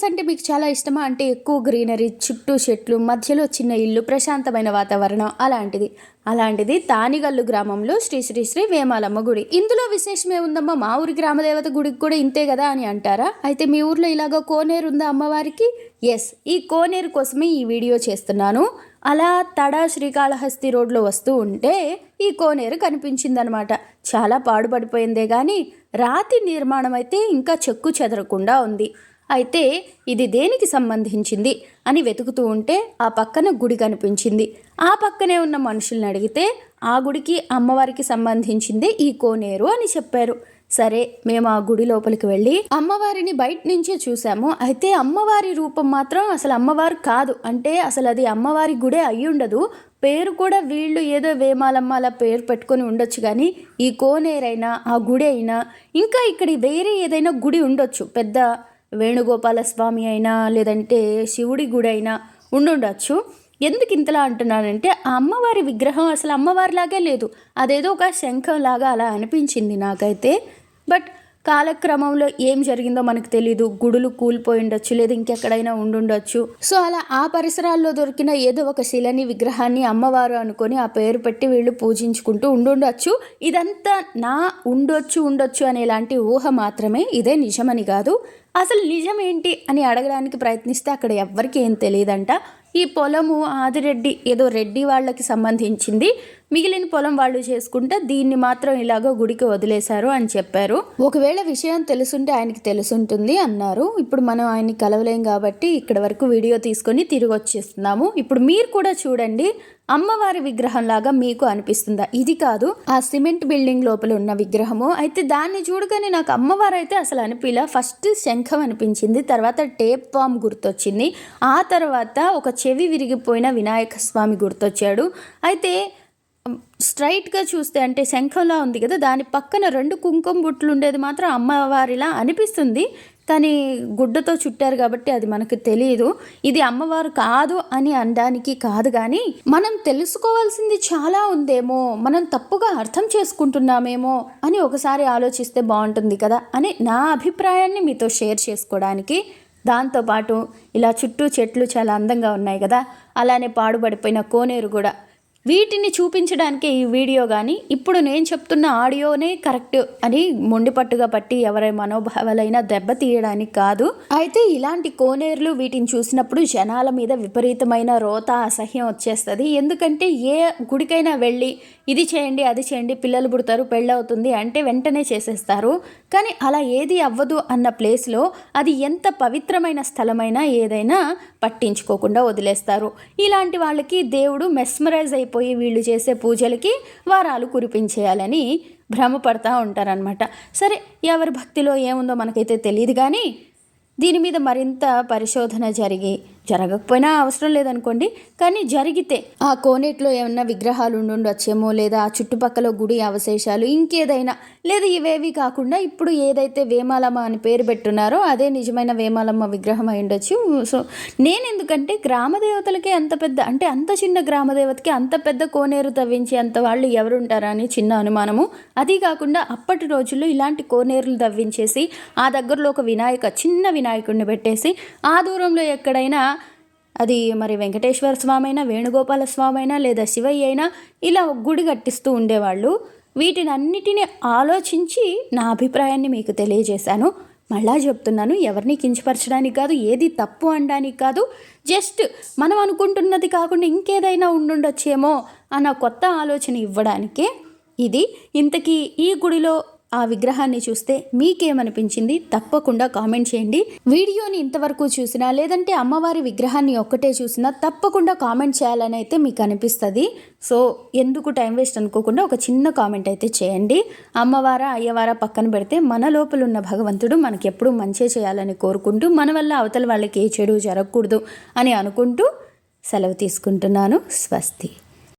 Place అంటే మీకు చాలా ఇష్టమా? అంటే ఎక్కువ గ్రీనరీ చుట్టూ చెట్లు మధ్యలో చిన్న ఇల్లు ప్రశాంతమైన వాతావరణం అలాంటిది. అలాంటిది తానిగల్లు గ్రామంలో శ్రీ శ్రీ శ్రీ వేమాలమ్మ గుడి. ఇందులో విశేషమే ఉందమ్మా మా ఊరి గ్రామదేవత గుడికి కూడా ఇంతే కదా అని అంటారా? అయితే మీ ఊర్లో ఇలాగ కోనేరు ఉందా అమ్మవారికి? ఎస్ ఈ కోనేరు కోసమే ఈ వీడియో చేస్తున్నాను. అలా తడ శ్రీకాళహస్తి రోడ్లో వస్తూ ఉంటే ఈ కోనేరు కనిపించిందనమాట. చాలా పాడుపడిపోయిందే కానీ రాతి నిర్మాణం అయితే ఇంకా చెక్కు చెదరకుండా ఉంది. అయితే ఇది దేనికి సంబంధించింది అని వెతుకుతూ ఉంటే ఆ పక్కన గుడి కనిపించింది. ఆ పక్కనే ఉన్న మనుషుల్ని అడిగితే ఆ గుడికి అమ్మవారికి సంబంధించింది ఈ కోనేరు అని చెప్పారు. సరే మేము ఆ గుడి లోపలికి వెళ్ళి అమ్మవారిని బయట నుంచే చూసాము అయితే అమ్మవారి రూపం మాత్రం అసలు అమ్మవారు కాదు. అంటే అసలు అది అమ్మవారి గుడే అయి ఉండదు. పేరు కూడా వీళ్ళు ఏదో వేమాలమ్మ అలా పేరు పెట్టుకొని ఉండొచ్చు కానీ ఈ కోనేరైనా ఆ గుడి అయినా ఇంకా ఇక్కడ వేరే ఏదైనా గుడి ఉండొచ్చు. పెద్ద వేణుగోపాల స్వామి అయినా లేదంటే శివుడి గుడి అయినా ఉండుండొచ్చు. ఎందుకు ఇంతలా అంటున్నానంటే ఆ అమ్మవారి విగ్రహం అసలు అమ్మవారిలాగే లేదు. అదేదో ఒక శంఖం లాగా అలా అనిపించింది నాకైతే. బట్ కాలక్రమంలో ఏం జరిగిందో మనకు తెలియదు గుడులు కూలిపోయి ఉండొచ్చు లేదా ఇంకెక్కడైనా ఉండుండొచ్చు సో అలా ఆ పరిసరాల్లో దొరికిన ఏదో ఒక శిలని విగ్రహాన్ని అమ్మవారు అనుకొని ఆ పేరు పెట్టి వీళ్ళు పూజించుకుంటూ ఉండుండొచ్చు ఇదంతా నా ఉండొచ్చు ఉండొచ్చు అనేలాంటి ఊహ మాత్రమే ఇదే నిజమని కాదు. అసలు నిజం ఏంటి అని అడగడానికి ప్రయత్నిస్తే అక్కడ ఎవ్వరికి ఏం తెలియదంట. ఈ పొలము ఆదిరెడ్డి ఏదో రెడ్డి వాళ్ళకి సంబంధించింది. మిగిలిన పొలం వాళ్ళు చేసుకుంటే దీన్ని మాత్రం ఇలాగో గుడికి వదిలేశారు అని చెప్పారు. ఒకవేళ విషయం తెలుసుంటే ఆయనకి తెలుసుంటుంది అన్నారు. ఇప్పుడు మనం ఆయన్ని కలవలేం కాబట్టి ఇక్కడ వరకు వీడియో తీసుకొని తిరిగి వచ్చేస్తున్నాము. ఇప్పుడు మీరు కూడా చూడండి అమ్మవారి విగ్రహం లాగా మీకు అనిపిస్తుందా? ఇది కాదు ఆ సిమెంట్ బిల్డింగ్ లోపల ఉన్న విగ్రహము. అయితే దాన్ని చూడగానే నాకు అమ్మవారు అయితే అసలు అనిపిలా ఫస్ట్ శంఖం అనిపించింది తర్వాత టేప్ ఫామ్ గుర్తొచ్చింది. ఆ తర్వాత ఒక చెవి విరిగిపోయిన వినాయక స్వామి గుర్తొచ్చాడు. అయితే స్ట్రైట్గా చూస్తే అంటే శంఖంలా ఉంది కదా దాని పక్కన రెండు కుంకుమ బుట్లు ఉండేది మాత్రం అమ్మవారిలా అనిపిస్తుంది. కానీ గుడ్డతో చుట్టారు కాబట్టి అది మనకు తెలియదు ఇది అమ్మవారు కాదు అని అనడానికి కాదు కానీ మనం తెలుసుకోవాల్సింది చాలా ఉందేమో మనం తప్పుగా అర్థం చేసుకుంటున్నామేమో అని ఒకసారి ఆలోచిస్తే బాగుంటుంది కదా అని నా అభిప్రాయాన్ని మీతో షేర్ చేసుకోవడానికి. దాంతోపాటు ఇలా చుట్టూ చెట్లు చాలా అందంగా ఉన్నాయి కదా అలానే పాడుబడిపోయిన కోనేరు కూడా. వీటిని చూపించడానికే ఈ వీడియో కానీ ఇప్పుడు నేను చెప్తున్న ఆడియోనే కరెక్ట్ అని మొండిపట్టుగా పట్టి ఎవరి మనోభావాలైనా దెబ్బతీయడానికి కాదు. అయితే ఇలాంటి కోనేరులు వీటిని చూసినప్పుడు జనాల మీద విపరీతమైన రోత అసహ్యం వచ్చేస్తుంది. ఎందుకంటే ఏ గుడికైనా వెళ్ళి ఇది చేయండి అది చేయండి పిల్లలు పుడతారు పెళ్ళవుతుంది అంటే వెంటనే చేసేస్తారు. కానీ అలా ఏది అవ్వదు అన్న ప్లేస్లో అది ఎంత పవిత్రమైన స్థలమైనా ఏదైనా పట్టించుకోకుండా వదిలేస్తారు. ఇలాంటి వాళ్ళకి దేవుడు మెస్మరైజ్ అయిపోయి వీళ్ళు చేసే పూజలకి వారాలు కురిపించేయాలని భ్రమపడతా ఉంటారనమాట సరే ఎవరి భక్తిలో ఏముందో మనకైతే తెలియదు కానీ దీని మీద మరింత పరిశోధన జరిగి జరగకపోయినా అవసరం లేదనుకోండి కానీ జరిగితే ఆ కోనేట్లో ఏమన్నా విగ్రహాలు ఉండుండొచ్చేమో లేదా ఆ చుట్టుపక్కల గుడి అవశేషాలు ఇంకేదైనా లేదా ఇవేవి కాకుండా ఇప్పుడు ఏదైతే వేమాలమ్మ అని పేరు పెట్టున్నారో అదే నిజమైన వేమాలమ్మ విగ్రహం అయి ఉండొచ్చు. సో నేను ఎందుకంటే గ్రామదేవతలకే అంత పెద్ద అంటే అంత చిన్న గ్రామ దేవతకి అంత పెద్ద కోనేరు తవ్వించి అంత వాళ్ళు ఎవరుంటారా అని చిన్న అనుమానము. అది కాకుండా అప్పటి రోజుల్లో ఇలాంటి కోనేరులు తవ్వించేసి ఆ దగ్గరలో ఒక వినాయక చిన్న వినాయకుడిని పెట్టేసి ఆ దూరంలో ఎక్కడైనా అది మరి వెంకటేశ్వర స్వామి అయినా వేణుగోపాల స్వామి అయినా లేదా శివయ్య అయినా ఇలా గుడి కట్టిస్తూ ఉండేవాళ్ళు. వీటిని అన్నిటిని ఆలోచించి నా అభిప్రాయాన్ని మీకు తెలియజేశాను. మళ్ళా చెప్తున్నాను ఎవరిని కించపరచడానికి కాదు ఏది తప్పు అనడానికి కాదు జస్ట్ మనం అనుకుంటున్నది కాకుండా ఇంకేదైనా ఉండుండొచ్చేమో అన్న కొత్త ఆలోచన ఇవ్వడానికే. ఇది ఇంతకీ ఈ గుడిలో ఆ విగ్రహాన్ని చూస్తే మీకేమనిపించింది? తప్పకుండా కామెంట్ చేయండి. వీడియోని ఇంతవరకు చూసినా లేదంటే అమ్మవారి విగ్రహాన్ని ఒక్కటే చూసినా తప్పకుండా కామెంట్ చేయాలని అయితే మీకు అనిపిస్తుంది సో ఎందుకు టైం వేస్ట్ అనుకోకుండా ఒక చిన్న కామెంట్ అయితే చేయండి. అమ్మవార అయ్యవార పక్కన పెడితే మన లోపల ఉన్న భగవంతుడు మనకి ఎప్పుడూ మంచి చేయాలని కోరుకుంటూ మన వల్ల అవతల వాళ్ళకి ఏ చెడు జరగకూడదు అని అనుకుంటూ సెలవు తీసుకుంటున్నాను. స్వస్తి.